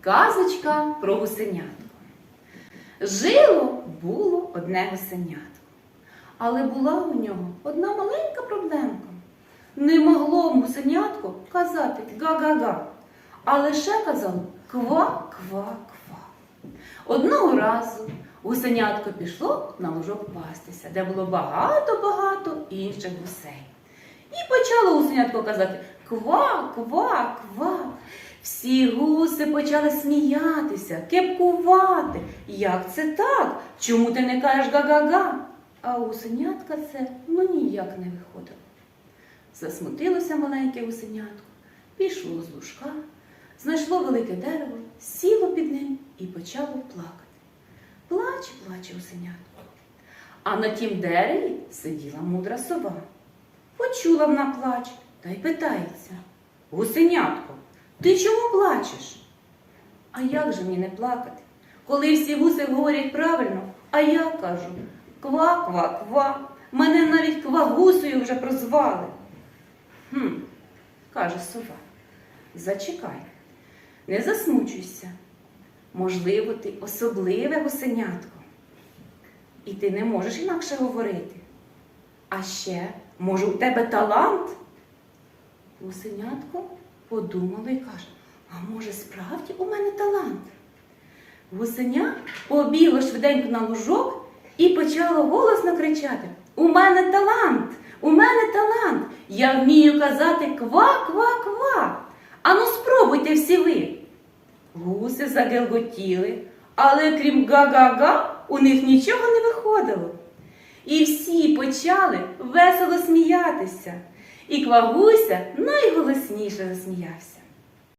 Казочка про гусенятко. Жило було одне гусенятко, але була у нього одна маленька проблемка. Не могло гусенятко казати га-га-га, а лише казало ква-ква-ква. Одного разу гусенятко пішло на лужок пастися, де було багато-багато інших гусей. І почало гусенятко казати ква, ква, ква. Всі гуси почали сміятися, кепкувати. Як це так? Чому ти не кажеш га-га-га? А гусенятка це ну ніяк не виходило. Засмутилося маленьке гусенятко, пішло з лужка, знайшло велике дерево, сіло під ним і почало плакати. Плаче, плаче гусенятко. А на тім дереві сиділа мудра сова. Почула вона плач та й питається. Гусенятко, ти чому плачеш? А як же мені не плакати? Коли всі гуси говорять правильно, а я кажу ква-ква-ква. Мене навіть квагусою вже прозвали. Хм, каже сова. Зачекай, не засмучуйся. Можливо, ти особливе гусенятко. І ти не можеш інакше говорити. А ще, може, у тебе талант? Гусенятко подумало і каже, а може, справді у мене талант? Гусеня побігло швиденько на лужок і почало голосно кричати: У мене талант! У мене талант! Я вмію казати ква-ква-ква. Ану спробуйте всі ви. Гуси загелготіли, але крім га-га-га, у них нічого не виходило. І всі почали весело сміятися. І Квагуся найголосніше засміявся.